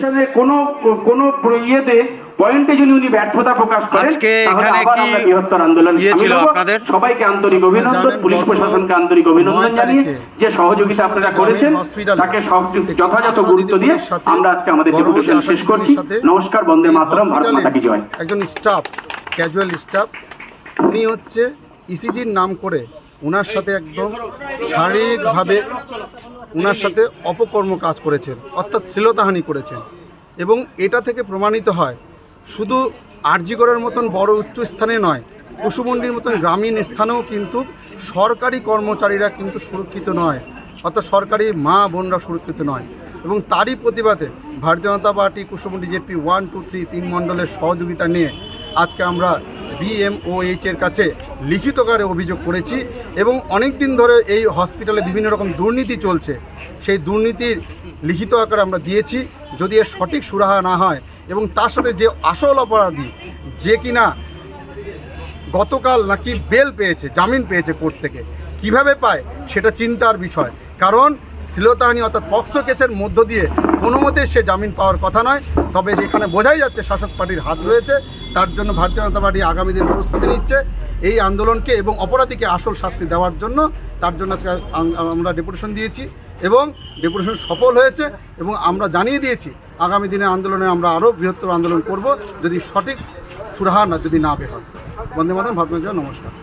সাথে কোনো কোনো ইয়েতে পয়েন্টে যদি উনি ব্যর্থতা প্রকাশ করেন তাহলে আবার আমরা বৃহত্তর আন্দোলন ইয়ে ছিল আপনাদের? সবাইকে আন্তরিক অভিনন্দন পুলিশ প্রশাসনকে আন্তরিক অভিনন্দন জানিয়ে যে সহযোগিতা আপনারা করেছেন তাকে যথাযথ গুরুত্ব দিয়ে আমরা আজকে আমাদের ডেপুটেশন শেষ করছি সাথে নমস্কার বন্দে মাতরম ভারত মাতা কি জয় একজন স্টাফ ক্যাজুয়াল স্টাফ উনি হচ্ছে ইসিজির নাম করে ওনার সাথে একদম শারীরিকভাবে ওনার সাথে অপকর্ম কাজ করেছেন, অর্থাৎ শ্লীলতাহানি করেছেন। এবং এটা থেকে প্রমাণিত হয়, শুধু আরজিগড়ের মতন বড় উচ্চ স্থানে নয়, কুসুমন্ডির মতন গ্রামীণ স্থানেও কিন্তু সরকারি কর্মচারীরা কিন্তু সুরক্ষিত নয়, অর্থাৎ সরকারি মা বোনরা সুরক্ষিত নয়। এবং তারই প্রতিবাদে Bharatiya Janata party Kusumandi JP one, two, three, তিন মণ্ডলের সহযোগিতা নিয়ে আজকে আমরা বিএমওএইচ এর কাছে লিখিতকারে অভিযোগ করেছি এবং অনেক দিন ধরে এই হসপিটালে বিভিন্ন রকম দুর্নীতি চলছে। সেই দুর্নীতির লিখিত আকারে আমরা দিয়েছি। যদি এর সঠিক সুরাহা না হয় এবং তার সাথে যে আসল অপরাধী, যে কিনা গতকাল নাকি বেল পেয়েছে, জামিন পেয়েছে কোর্ট থেকে, কীভাবে পায় সেটা চিন্তার বিষয়। কারণ শ্লীলতাহানি অর্থাৎ পক্সো কেসের মধ্য দিয়ে কোনো মতে সে জামিন পাওয়ার কথা নয়। তবে এখানে বোঝাই যাচ্ছে শাসক পার্টির হাত রয়েছে। তার জন্য ভারতীয় জনতা পার্টি আগামী দিন প্রস্তুতি নিচ্ছে। এই আন্দোলনকে এবং অপরাধীকে আসল শাস্তি দেওয়ার জন্য তার জন্য আজকে আমরা ডেপুটেশন দিয়েছি এবং ডেপুটেশন সফল হয়েছে এবং আমরা জানিয়ে দিয়েছি, আগামী দিনে আন্দোলনে আমরা আরও বৃহত্তর আন্দোলন করব যদি সঠিক সুরাহা না যদি না বের হয়। বন্দে মাতরম মাতা নমস্কার।